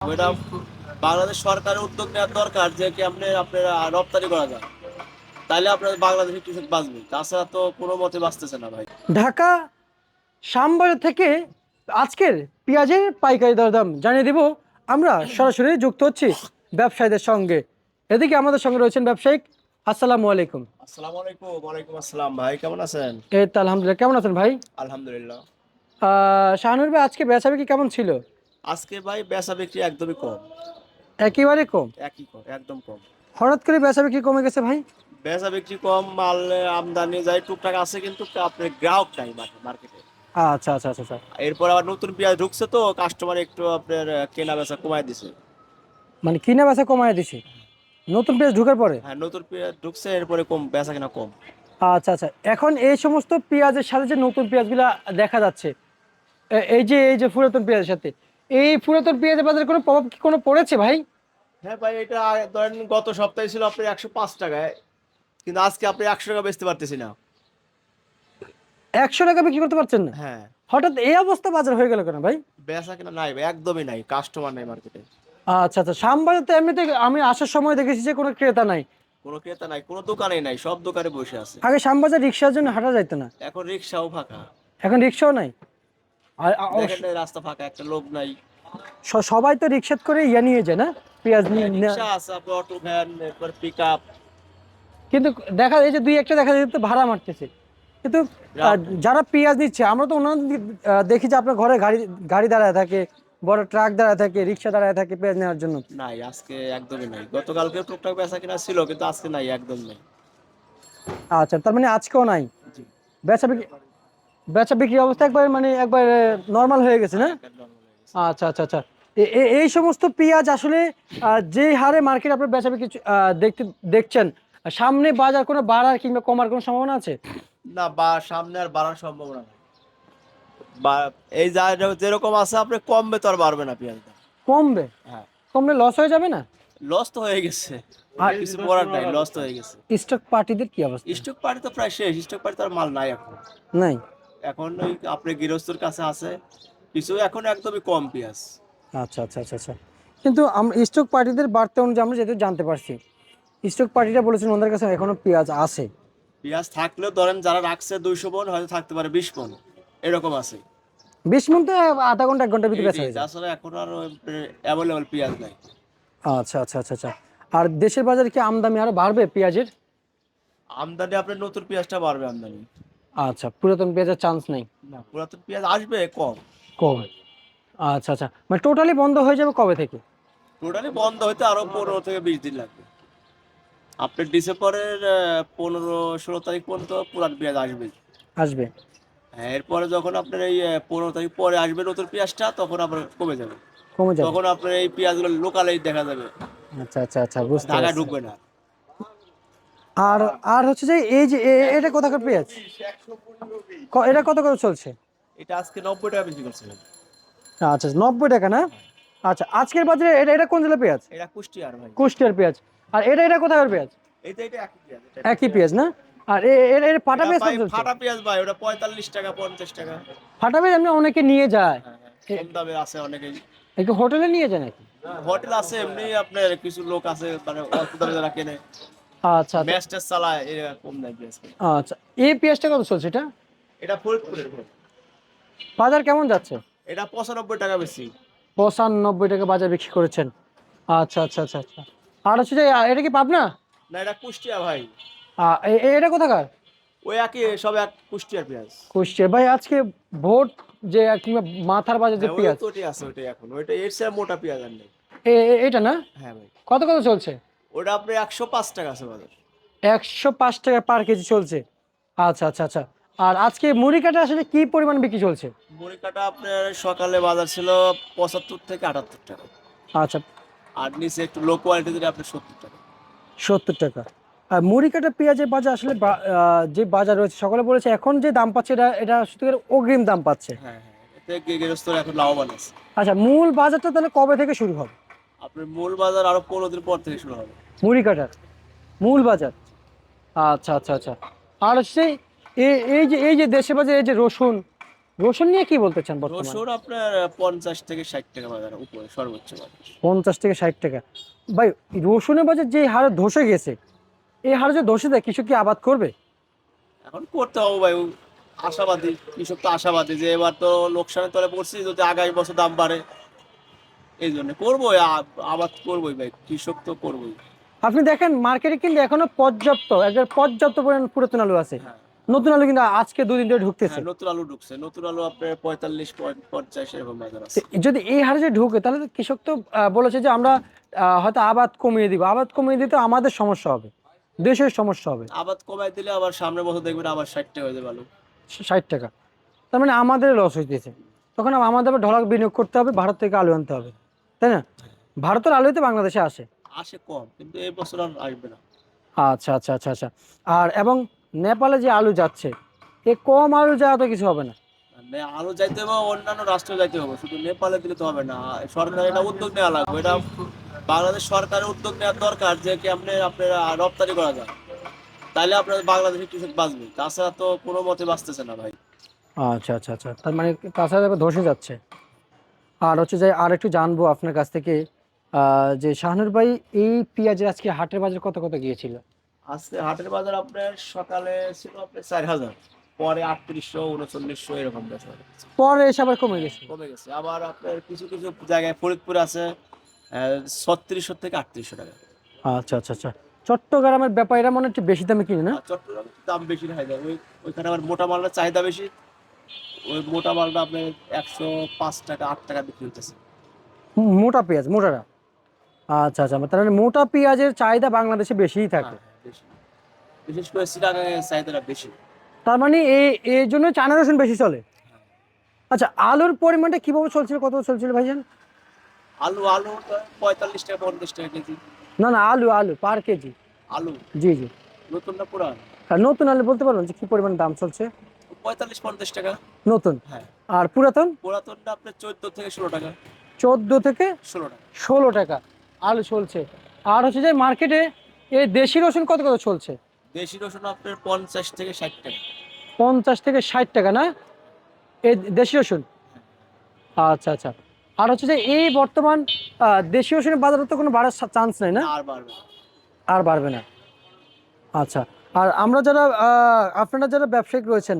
ওইটা বাংলাদেশ সরকারের উদ্যোগ নেওয়ার দরকার যে কি আপনি আপনারা রপ্তানি করা যায়। তাহলে আপনার বাংলাদেশের কৃষক বাঁচবে। তাছাড়া তো কোনো মতে বাঁচতেছে না ভাই। ঢাকা শ্যামবাজার থেকে আজকের পেঁয়াজের পাইকারি দরদাম জানিয়ে দিব। আমরা সরাসরি যুক্ত হচ্ছি ব্যবসায়ীদের সঙ্গে। এদিকে আমাদের সঙ্গে রয়েছেন ব্যবসায়িক। আসসালামু আলাইকুম। আসসালামু আলাইকুম ওয়ালাইকুম আসসালাম ভাই কেমন আছেন? এই তো আলহামদুলিল্লাহ কেমন আছেন ভাই? আলহামদুলিল্লাহ। আহ, শাহানুর ভাই আজকে বেচা বিক্রি কেমন ছিল? আজকে ভাই বেচা বিক্রি একদমই কম। একেবারে কম? একই কম একদম কম। হঠাৎ করে বেচা বিক্রি কমে গেছে ভাই? বেচা বিক্রি কম মাল আমদানি যায় টুকটাক আছে কিন্তু আপনার গ্রাহক নাই মার্কেটে। আচ্ছা আচ্ছা আচ্ছা আচ্ছা। এরপর আবার নতুন পেঁয়াজ ঢুকছে তো কাস্টমার একটু আপনার কেনা বেচা কমায় দিছে। মানে কিনে বেচা কমায় দিছে? নতুন পেঁয়াজ ঢুকার পরে? হ্যাঁ নতুন পেঁয়াজ ঢুকছে এরপরে কম বেচা কেনা কম। আচ্ছা আচ্ছা। এখন এই সমস্ত পেঁয়াজের সাথে যে নতুন পেঁয়াজগুলো দেখা যাচ্ছে এই যে এই যে পুরাতন পেঁয়াজের সাথে এই পুরাতন পেঁয়াজের বাজারে কোনো প্রভাব কি কোনো পড়েছে ভাই? হ্যাঁ ভাই এটা ধরেন গত সপ্তাহে ছিল আপনার একশো পাঁচ টাকায় কিন্তু আজকে আপনি একশো টাকা বেচতে পারতেছি না। একশো টাকা বিক্রি করতে পারছেন না? হ্যাঁ। হঠাৎ এই অবস্থা বাজার হয়ে গেল কেন ভাই? বেচা কেনা নাই ভাই একদমই নাই কাস্টমার নাই মার্কেটে আচ্ছা আচ্ছা শ্যামবাজার তো এমনিতে আমি আসার সময় দেখেছি যে কোনো ক্রেতা নাই। কোনো ক্রেতা নাই কোনো দোকানে নাই সব দোকানে বসে আছে। আগে শ্যামবাজার রিক্সার জন্য হাঁটা যাইতো না। এখন রিক্সাও ফাঁকা। এখন রিক্সাও নাই? রাস্তা ফাঁকা একটা লোক নাই। সবাই তো রিক্সাত করে ইয়া নিয়ে যায় না? পেঁয়াজ নিয়ে নিয়ে- রিক্সা আছে অটো ভ্যান এরপর পিক আপ কিন্তু দেখা যায় যে দুই একটা দেখা যায় ভাড়া মারতেছে। কিন্তু যারা পেঁয়াজ নিচ্ছে আমরা তো অন্যান্য দেখি যে আপনার ঘরে গাড়ি গাড়ি দাঁড়ায় থাকে বড় ট্রাক দাঁড়ায় থাকে রিক্সা দাঁড়ায় থাকে পেঁয়াজ নেওয়ার জন্য। নাই আজকে একদমই নাই। গতকালকে টুকটাক বেচা কিনা ছিল কিন্তু আজকে নাই একদম নাই। আচ্ছা তার মানে আজকেও নাই? বেচা বিক্রি বেচা বিক্রি অবস্থা একবার মানে একবার নর্মাল হয়ে গেছে না? আচ্ছা আচ্ছা আচ্ছা। এই সমস্ত পেঁয়াজ আসলে যে হারে মার্কেট আপনার বেচা বিক্রি দেখতে দেখছেন সামনে বাজার কোনো বাড়ার কিংবা কমার কোনো সম্ভাবনা আছে? না বা সামনে আর বাড়ার সম্ভাবনা নেই। এই যা যেরকম আছে আপনি কমবে তো আর বাড়বে না পেঁয়াজ কমবে? হ্যাঁ। কমলে লস হয়ে যাবে না? লস তো হয়ে গেছে। আর কিছু করার নাই লস তো হয়ে গেছে। স্টক পার্টিদের কি অবস্থা? স্টক পার্টি তো প্রায় শেষ স্টক পার্টি তো আর মাল নাই এখন। নাই? এখন ওই আপনার গৃহস্থর কাছে আছে। কিছু এখন একদমই কম পেঁয়াজ। আচ্ছা আচ্ছা আচ্ছা আচ্ছা। কিন্তু আমরা স্টক পার্টিদের বার্তা অনুযায়ী আমরা যেহেতু জানতে পারছি স্টক পার্টিটা বলেছেন ওনাদের কাছে এখনও পেঁয়াজ আছে। পেঁয়াজ থাকলেও ধরেন যারা রাখছে দুইশো পন হয়তো থাকতে পারে বিশ পন এরকম আছে। বিশ মিনিট আধা ঘণ্টা এক ঘণ্টার ভিতরে বেচা হয়ে যায়। তাছাড়া এখন আর অ্যাভেলেবল পেঁয়াজ নাই। আচ্ছা আচ্ছা আচ্ছা আচ্ছা। আর দেশের বাজারে কি আমদানি আরও বাড়বে পেঁয়াজের? আমদানি আপনার নতুন পেঁয়াজটা বাড়বে আমদানি। আচ্ছা পুরাতন পেঁয়াজের চান্স নেই। না পুরাতন পেঁয়াজ আসবে কম। কম আচ্ছা আচ্ছা মানে টোটালি বন্ধ হয়ে যাবে কবে থেকে? টোটালি বন্ধ হইতে আরও পনেরো থেকে বিশ দিন লাগবে। আপনার ডিসেম্বরের পনেরো ষোলো তারিখ পর্যন্ত পুরান পেঁয়াজ আসবে। আসবে। হ্যাঁ এরপরে যখন আপনার এই পনেরো তারিখ পরে আসবে নতুন পেঁয়াজটা তখন আপনার কমে যাবে। কমে যাবে। তখন আপনার এই পেঁয়াজগুলো লোকালেই দেখা যাবে। আচ্ছা আচ্ছা আচ্ছা বুঝতে ঢাকা ঢুকবে না। আর আর হচ্ছে যে এই যে এটা কোথাকার পেঁয়াজ? এটা কত করে চলছে? এটা আজকে নব্বই টাকা বেশি করছে আচ্ছা নব্বই টাকা না? আচ্ছা আজকের বাজারে এটা এটা কোন জেলার পেঁয়াজ? এটা কুষ্টিয়ার ভাই। কুষ্টিয়ার পেঁয়াজ। আর এটা এটা কোথাকার পেঁয়াজ? এইটা এটা একই পেঁয়াজ একই পেঁয়াজ না? আর এ- এ- এটা ফাটা পেঁয়াজ কত চলছে? ফাটা পেঁয়াজ ভাই ওটা পঁয়তাল্লিশ টাকা পঞ্চাশ টাকা। ফাটা পেঁয়াজ এমনি অনেকে নিয়ে যায়। হ্যাঁ, হ্যাঁ, কম দামে আছে অনেকেই। একটু হোটেলে নিয়ে যায় নাকি? হোটেল আছে এমনি আপনার কিছু লোক আছে মানে অল্প দামে যারা কেনে। আচ্ছা আচ্ছা। ম্যাচ ট্যাচ চালায় এরা কম দামে পেঁয়াজ কেনে। আচ্ছা এই পেঁয়াজটা কত চলছে এটা? এটা ফরিদপুরের বাজার কেমন যাচ্ছে? এটা পঁচানব্বই টাকা বেশি। পঁচানব্বই টাকা বাজার বিক্রি করেছেন। আচ্ছা আচ্ছা আচ্ছা আচ্ছা। আর হচ্ছে যে এটা কি পাবনা? না এটা কুষ্টিয়া ভাই। এটা কোথাকার? ওই একই সব এক কুষ্টিয়ার পেঁয়াজ কুষ্টিয়ার ভাই আজকে ভোট যে কিংবা মাথার বাজার যে হ্যাঁ, পেঁয়াজ ওটাই আছে ওটাই এখন। ওইটা এর চেয়ে মোটা পেঁয়াজ আর নেই। এটা না? হ্যাঁ ভাই। কত কত চলছে? ওটা আপনার একশো পাঁচ টাকা আছে বাজার। একশো পাঁচ টাকা পার কেজি চলছে। আচ্ছা আচ্ছা আচ্ছা। আর আজকে মুড়ি কাটা আসলে কি পরিমাণ বিক্রি চলছে? মুড়ি কাটা আপনার সকালে বাজার ছিল পঁচাত্তর থেকে আটাত্তর টাকা। আচ্ছা। আর নিচে একটু লো কোয়ালিটি দিলে আপনার সত্তর টাকা। সত্তর টাকা। আর মুড়ি কাটা পেঁয়াজের বাজার আসলে যে বাজার রয়েছে সকলে বলেছে এখন যে দাম পাচ্ছে এটা এটা শুধু অগ্রিম দাম পাচ্ছে। হ্যাঁ হ্যাঁ এখন লাভবান আছে। আচ্ছা মূল বাজারটা তাহলে কবে থেকে শুরু হবে? আপনার মূল বাজার আরও পনেরো দিন পর থেকে শুরু হবে। মুড়ি কাটার। মূল বাজার। আচ্ছা আচ্ছা আচ্ছা। আর হচ্ছে এই যে এই যে দেশে বাজারে এই যে রসুন রসুন নিয়ে কি বলতে চান বর্তমানে? রসুন আপনার পঞ্চাশ থেকে ষাট টাকা বাজার উপরে সর্বোচ্চ পঞ্চাশ থেকে ষাট টাকা। ভাই রসুনের বাজার যে হারে ধসে গেছে এই হারে যে ধসে দেয় কৃষক কি আবাদ করবে? এখন করতে হবে ভাই আশাবাদী কৃষক তো আশাবাদী যে এবার তো লোকসানের তলে পড়ছি যদি আগামী বছর দাম বাড়ে এই জন্য করবোই আবাদ করবোই ভাই কৃষক তো করবোই। আপনি দেখেন মার্কেটে কিন্তু এখনও পর্যাপ্ত একবার পর্যাপ্ত পরিমাণ পুরাতন আলু আছে। হ্যাঁ। নতুন আলু কিন্তু আজকে দুদিন ধরে ঢুকতেছে। হ্যাঁ, নতুন আলু ঢুকছে নতুন আলু আপনার পঁয়তাল্লিশ পঁয়- পঞ্চাশ এরকম বাজার আছে। যদি এই হারে যে ঢুকে তাহলে কৃষক তো বলেছে যে আমরা হয়তো আবাদ কমিয়ে দিব। আবাদ কমিয়ে দিতে আমাদের সমস্যা হবে। দেশের সমস্যা হবে। আবাদ কমাই দিলে আবার সামনের বছর দেখবেন আবার ষাটটা হয়ে যাবে আলু। ষাট টাকা। তার মানে আমাদের লস হইতেছে। তখন আমাদের আবার ঢলাক বিনিয়োগ করতে হবে ভারত থেকে আলু আনতে হবে। তাই না? ভারতের আলুই বাংলাদেশে আসে। আসে কম কিন্তু এই বছর আর আসবে না। আচ্ছা আচ্ছা আচ্ছা আচ্ছা। আর এবং নেপালে যে আলু যাচ্ছে এ কম আলু যাওয়া তো কিছু হবে না? আলু যাইতে হবে অন্যান্য রাষ্ট্রে যাইতে হবে। শুধু নেপালে দিলে তো হবে না। সরকার এটা উদ্যোগ নেওয়া লাগবে। এটা বাংলাদেশ সরকারের উদ্যোগ নেওয়ার দরকার যে কি আপনি আপনার রপ্তানি করা যায়। তাহলে আপনার বাংলাদেশের কৃষক বাঁচবে। তাছাড়া তো কোনো মতে বাঁচতেছে না ভাই। আচ্ছা আচ্ছা আচ্ছা। তার মানে তাছাড়া ধসে যাচ্ছে। আর হচ্ছে যে আর একটু জানব আপনার কাছ থেকে যে শাহনুর ভাই এই পেঁয়াজের আজকে হাটের বাজার কত কত গিয়েছিল? আজকে হাটের বাজার আপনার সকালে ছিল আপনার চার হাজার পরে আটত্রিশশো উনচল্লিশশো এরকম হয়েছে। পরে এসে আবার কমে গেছে? কমে গেছে। আবার আপনার কিছু কিছু জায়গায় ফরিদপুর আছে ছত্রিশশো থেকে আটত্রিশশো টাকা। আচ্ছা আচ্ছা আচ্ছা। চট্টগ্রামের ব্যাপারীরা মনে হচ্ছে বেশি দামে কিনে না? চট্টগ্রামের দাম বেশি হয় যায় ওই ওইখানে আবার মোটা মালটার চাহিদা বেশি। ওই মোটা মালটা আপনার একশো পাঁচ টাকা আট টাকা বিক্রি হতেছে মোটা পেঁয়াজ মোটাটা আচ্ছা আচ্ছা মানে মোটা পেঁয়াজের চাহিদা বাংলাদেশে বেশিই থাকে। হ্যাঁ, বেশি। বিশেষ করে সিটাগাঙের চাহিদাটা বেশি। তার মানে এই এই জন্য চায়না রসুন বেশি চলে? আচ্ছা আলুর পরিমাণটা কীভাবে চলছিল কত চলছিল ভাইজান? আলু আলু তো পঁয়তাল্লিশ টাকা পঞ্চাশ টাকা কেজি। না না আলু আলু পার কেজি। আলু? জি জি। নতুন না পুরান? নতুন আলু বলতে পারবেন যে কি পরিমাণ দাম চলছে? পঁয়তাল্লিশ পঞ্চাশ টাকা। নতুন? হ্যাঁ। আর পুরাতন? পুরাতনটা আপনার চোদ্দ থেকে ষোলো টাকা। চোদ্দ থেকে ষোলো টাকা। ষোলো টাকা। আলু চলছে। আর হচ্ছে যে মার্কেটে এই দেশি রসুন কত কত চলছে? দেশি রসুন আপনার পঞ্চাশ থেকে ষাট টাকা। পঞ্চাশ থেকে ষাট টাকা না? এই দেশি রসুন? আচ্ছা আচ্ছা। আর হচ্ছে যে এই বর্তমান দেশি রসুনের বাজারে তো কোনো বাড়ার চান্স নেই না? আর বাড়বে না। আর বাড়বে না। আচ্ছা। আর আমরা যারা আপনারা যারা ব্যবসায়িক রয়েছেন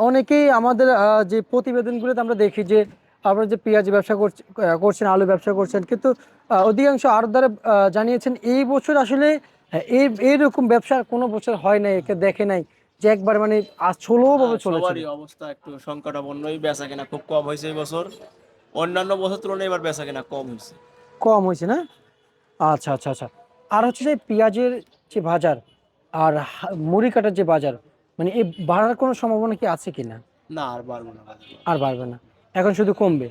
অনেকেই আমাদের যে প্রতিবেদনগুলোতে আমরা দেখি যে আপনারা যে পেঁয়াজ ব্যবসা করছ- করছেন আলু ব্যবসা করছেন কিন্তু অধিকাংশ আহ, জানিয়েছেন এই বছর আসলে এই এইরকম ব্যবসা কোনো বছর হয় নাই একে দেখে নাই যে একবার মানে স্লোভাবে হ্যাঁ, চলেছে। সবারই অবস্থা একটু সংকটাপন্নই বেচা কেনা খুব কম হয়েছে এই বছর। অন্যান্য বছর তুলনায় এবার বেচা কেনা কম হয়েছে। কম হয়েছে না? আচ্ছা আচ্ছা আচ্ছা। আর হচ্ছে যে পেঁয়াজের যে বাজার আর মুড়ি কাটার যে বাজার মানে এই বাড়ার কোনো সম্ভাবনা কি আছে কিনা? না আর বাড়বে না আর বাড়বে না। এখন শুধু কমবে?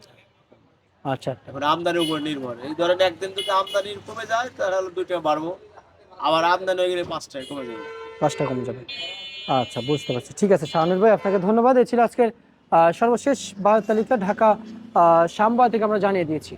আচ্ছা। এখন আমদানির উপর নির্ভর। এই ধরেন একদিন যদি আমদানি কমে যায় তাহলে দুই টাকা বাড়বো। আবার আমদানি হয়ে গেলে পাঁচ টাকা কমে যাবে। পাঁচটা কমে যাবে। আচ্ছা বুঝতে পারছি। ঠিক আছে শাহানুর ভাই আপনাকে ধন্যবাদ। এই ছিল আজকের সর্বশেষ বাজার তালিকা ঢাকা শ্যামবাগ থেকে আমরা জানিয়ে দিয়েছি।